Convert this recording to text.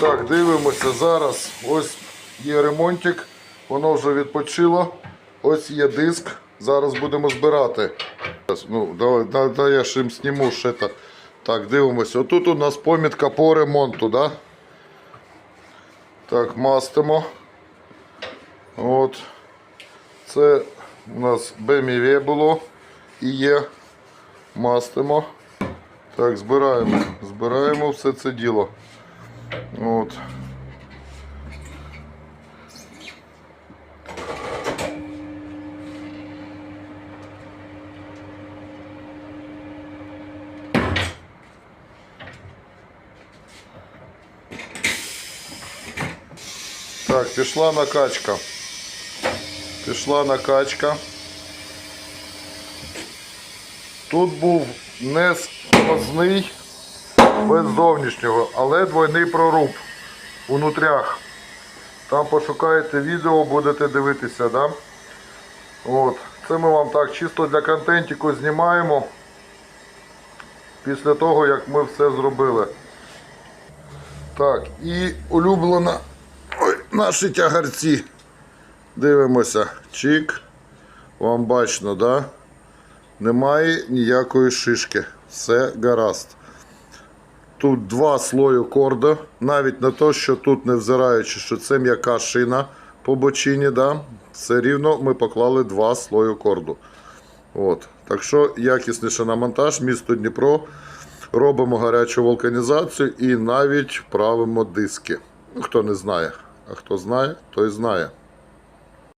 Так, дивимося зараз. Ось є ремонтик, воно вже відпочило. Ось є диск. Зараз будемо збирати. Ну, давай, да, да, я ж їм зніму ще та. Так, дивимося. Отут у нас помітка по ремонту, да? Так, мастимо. От. Це у нас БМВ було і є. Мастимо. Так, збираємо. Збираємо все це діло. От. Так, пішла накачка. Пішла накачка. Тут був не сквозний без зовнішнього, але двойний проруб у нутрях. Там пошукаєте відео, будете дивитися, да? От. Це ми вам так чисто для контентику знімаємо після того, як ми все зробили. Так, і улюблена ой, наші тягарці. Дивимося. Чик. Вам бачно, да? Немає ніякої шишки. Все гаразд. Тут два слої корду, навіть на те, що тут не взираючи, що це м'яка шина по бочині, да? все рівно ми поклали два слої корду. От. Так що якісніше на монтаж, місто Дніпро. Робимо гарячу вулканізацію і навіть правимо диски. Ну, хто не знає, а хто знає, той знає.